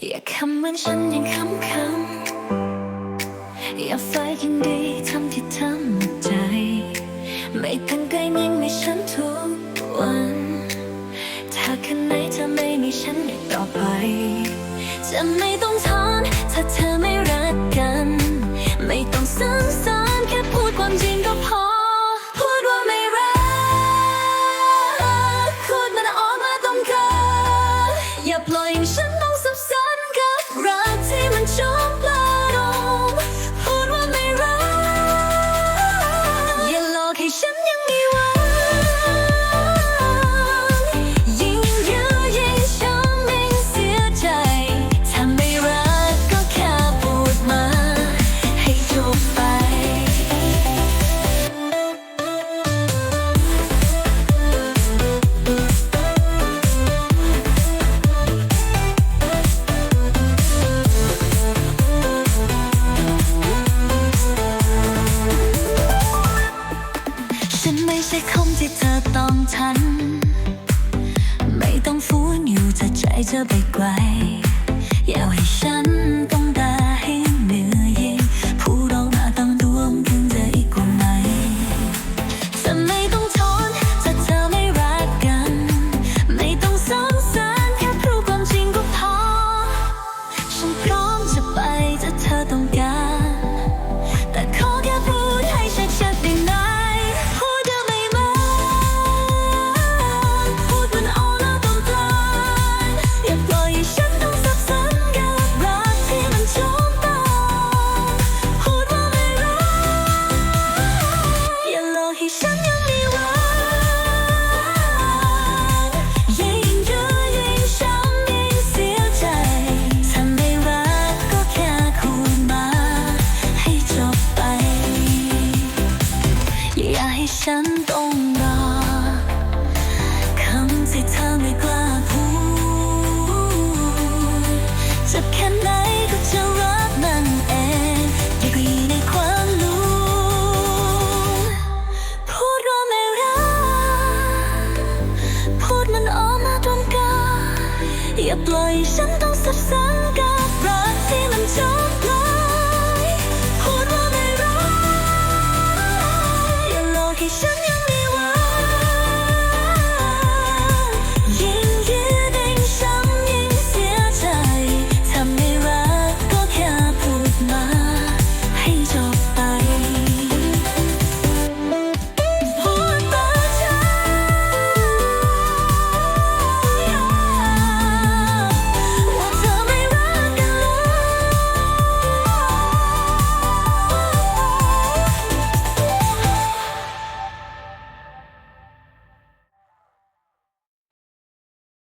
อย่าคำเหมือนฉันยังคำคำอย่าฝ่ายยินดีทำที่ทำใจ ไม่ตั้งใจนิ่งในฉันทุกวัน ถ้าคืนไหนเธอไม่มีฉันอีกต่อไป จะไม่ต้องทอนถ้าเธอไม่รัก ต้องทัน ไม่ต้องฟูนอยู่จะใจเธอไปไกล อย่าให้ฉันต้อง ฉันต้องรอคำที่เธอไม่กล้าพูดจะแค่ไหนก็จะรักมันเองอย่าไปในความรู้พูดว่าไม่รักพูดมันออกมาตรงกลางอย่าปล่อยฉันต้องสับสนาย